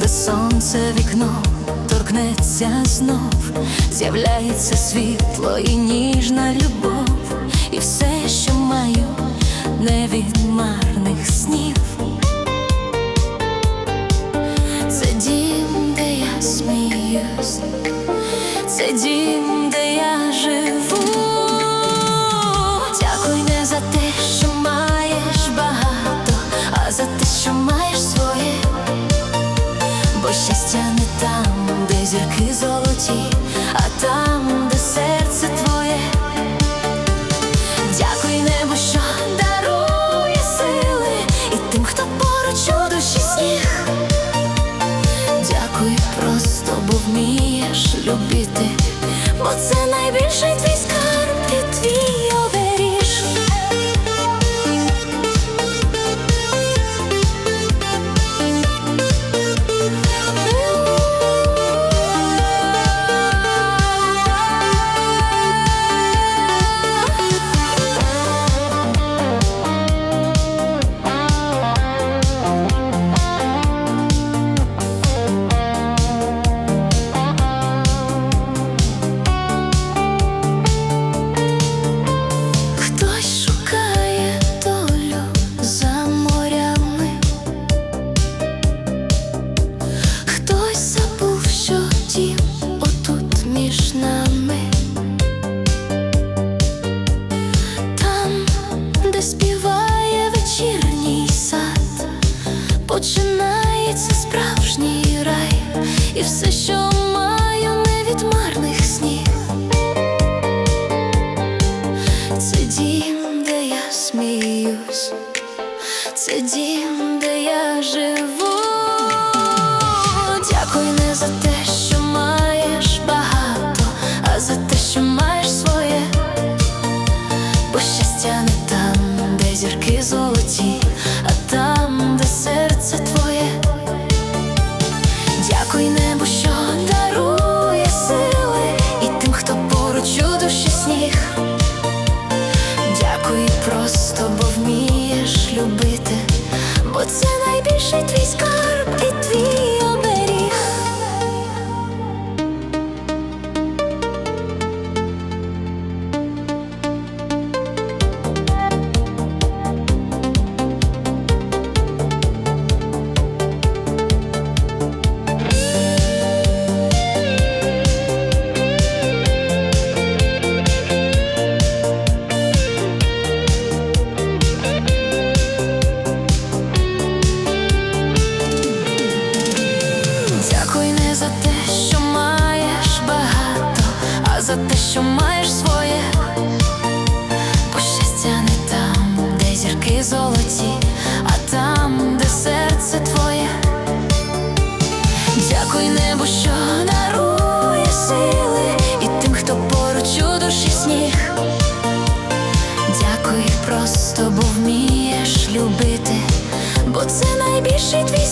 де сонце вікно торкнеться знов, з'являється світло і ніжна любов, і все, що маю, не від марних снів. Це дім, де я сміюсь, це дім, де зірки золоті, а де серце твоє. Дякуй небо, що дарує сили, і тим, хто поруч у душі сніг. Дякуй, просто, бо вмієш любити, бо це найбільший твій все, що маю, не від марних снів. Це дім, де я сміюсь, це дім, де я живу. Дякую не за те, що маєш багато, а за те, що маєш своє. Бо щастя не там, де зірки золоті, а там, де серце твоє. Дякуй небу, золоті, а там, де серце твоє, дякуй небу, що дарує сили і тим, хто поруч у душі сніг. Дякуй, просто бо вмієш любити, бо це найбільший твій.